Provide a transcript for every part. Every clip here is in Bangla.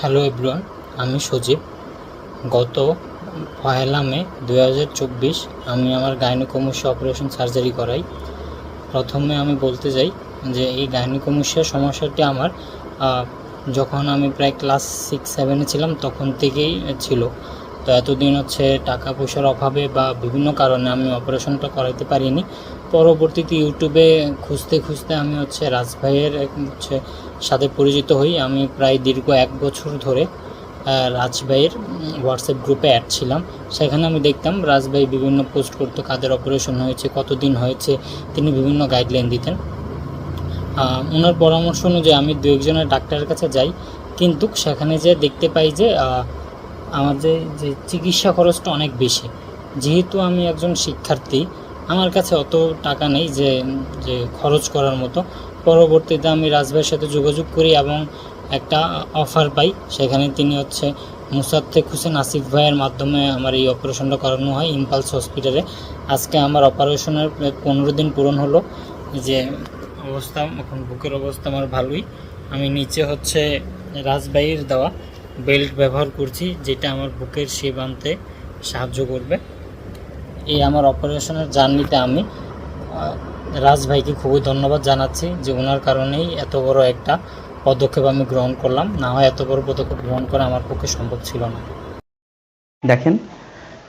হ্যালো এভরিওয়ান, আমি সজীব। গত পয়লা মে দু হাজার চব্বিশ আমি আমার গাইনোকমস্যা অপারেশন সার্জারি করাই। প্রথমে আমি বলতে চাই যে এই গাইনোকমস্যার সমস্যাটি আমার যখন আমি প্রায় ক্লাস সিক্স, সেভেনে ছিলাম তখন থেকেই ছিল। তো এতদিন হচ্ছে টাকা পয়সার অভাবে বা বিভিন্ন কারণে আমি অপারেশনটা করাইতে পারিনি। পরবর্তীতে ইউটিউবে খুঁজতে খুঁজতে আমি হচ্ছে রাজভাইয়ের হচ্ছে সাথে পরিচিত হই। আমি প্রায় দীর্ঘ এক বছর ধরে রাজভাইয়ের হোয়াটসঅ্যাপ গ্রুপে অ্যাড ছিলাম। সেখানে আমি দেখতাম রাজভাই বিভিন্ন পোস্ট করতো, কাদের অপারেশন হয়েছে, কতদিন হয়েছে, তিনি বিভিন্ন গাইডলাইন দিতেন। ওনার পরামর্শ অনুযায়ী আমি দু একজনের ডাক্তারের কাছে যাই। কিন্তু সেখানে যে দেখতে পাই যে আমাদের যে চিকিৎসা খরচটা অনেক বেশি। যেহেতু আমি একজন শিক্ষার্থী আমার কাছে অত টাকা নেই যে যে খরচ করার মতো। পরবর্তীতে আমি রাজভাইয়ের সাথে যোগাযোগ করি এবং একটা অফার পাই। সেখানে তিনি হচ্ছে মুসাদ্দেক হোসেন আসিফ ভাইয়ের মাধ্যমে আমার এই অপারেশনটা করানো হয় ইম্পালস হসপিটালে। আজকে আমার অপারেশনের পনেরো দিন পূরণ হলো। যে অবস্থা, এখন বুকের অবস্থা আমার ভালোই। আমি নিচে হচ্ছে রাজবাইয়ের দেওয়া বেল্ট ব্যবহার করছি, যেটা আমার বুকের শেপ আনতে সাহায্য করবে। এই আমার অপারেশনের জার্নিতে আমি রাজ ভাইকে খুবই ধন্যবাদ জানাচ্ছি যে ওনার কারণেই এত বড় একটা পদক্ষেপ আমি গ্রহণ করলাম। না হয় এত বড় পদক্ষেপ গ্রহণ করা আমার পক্ষে সম্ভব ছিল না। দেখেন,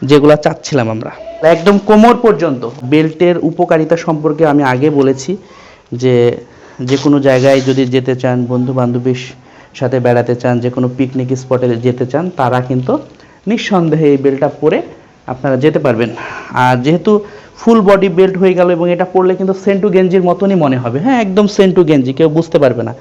যেগুলা চাচ্ছিলাম আমরা। একদম কোমর পর্যন্ত। বেল্টের উপকারিতা সম্পর্কে আমি আগে বলেছি যে যে কোনো জায়গায় যদি যেতে চান বন্ধু বান্ধবীর সাথে বেড়াতে চান, যে কোনো পিকনিক স্পটে যেতে চান, তারা কিন্তু নিঃসন্দেহে এই বেল্টটা পরে আপনারা যেতে পারবেন। আর যেহেতু ফুল বডি বেল্ট হয়ে গেল এবং এটা পরলে কিন্তু সেন্টু গেঞ্জির মতনই মনে হবে। হ্যাঁ একদম সেন্টু গেঞ্জি, কেউ বুঝতে পারবে না।